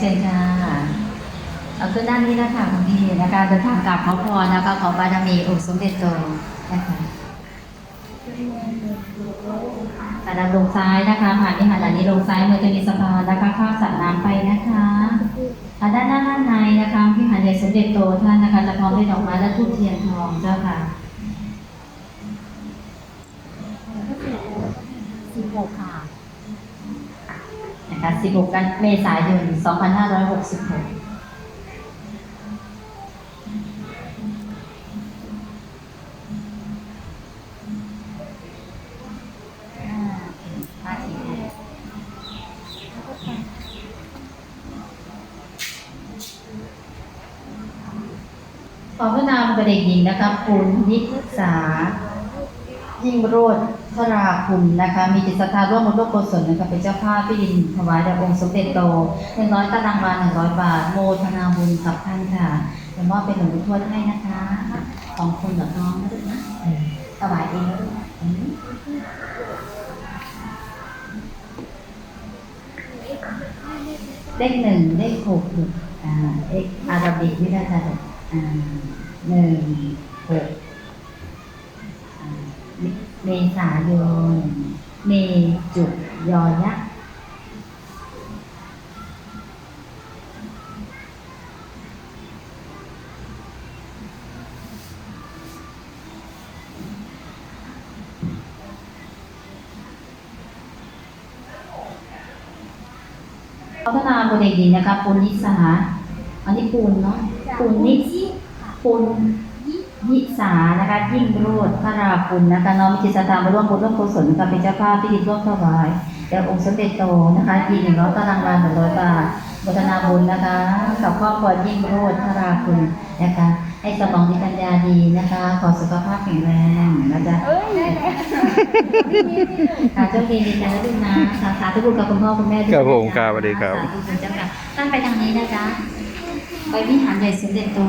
เชิญค่ะเอาขึ้นด้านนี้นะคะคุณพี่นะคะเดินทางกลับขอพรนะคะขอบารมีองค์สมเด็จโตนะคะแต่ด้านลงซ้ายนะคะผ่านวิหารหลังนี้ลงซ้ายมือจะมีสะพานนะคะข้ามสระน้ำไปนะคะอ่าด้านหน้าด้านในนะคะวิหารใหญ่สมเด็จโตท่านนะคะจะพร้อมด้วยดอกไม้และทูบเทียนทองเจ้าค่ะสิบหกค่ะ นะคะ 16 เมษายน 2566ขอพระนามกับเด็กหญิงนะคะคุณนิสา ยิ่งโรดทราคุณนะคะ มีจิตศรัทธาร่วมมุร่วมกุศลนะคะเป็นเจ้าภาพพิดินถวายแด่องค์สมเด็จโตหนึ่งร้อยตารางวาหนึ่งร้อยบาท โมทนาบุญกับท่านค่ะเดี๋ยวมอบเป็นหลวงพ่อทวดให้นะคะของคนกับน้องนะลูกนะถวายเองนะลูกเลขหนึ่งเลขหกอ่าเลขอาราบิกไม่ได้ค่ะอ่าหนึ่งหก มษายน เมจุกยอยักษ์พัฒนาบนเด็กดีนะคะปูนนิสาอันนี้ปูนเนาะปูนนิปูน ยิสานะคะยิ่งโรดพระราคุณนะคะน้อมจิตศรัทธามาร่วมบุญร่วมกุศลกับเป็นเจ้าภาพที่ดินร่วมถวายแด่องค์สมเด็จโตนะคะทีหนึ่งร้อยตารางวาหนึ่งร้อยบาทบุฒนาบุญนะคะกับครอบครัวยิ่งโรดพระราคุณนะคะให้สมองมีปัญญาดีนะคะ ขอสุขภาพแข็งแรงนะจ๊ะค่ะเจ้าดีดีใจนะลูกนะสาธุบุญกับคุณพ่อคุณแม่ด้วยครับผมนะครัจ๊ะบสวัสดีครับสาธุบุญเจ้าค่ะท่านไปทางนี้นะจ๊ะไปวิหารใหญ่สมเด็จโต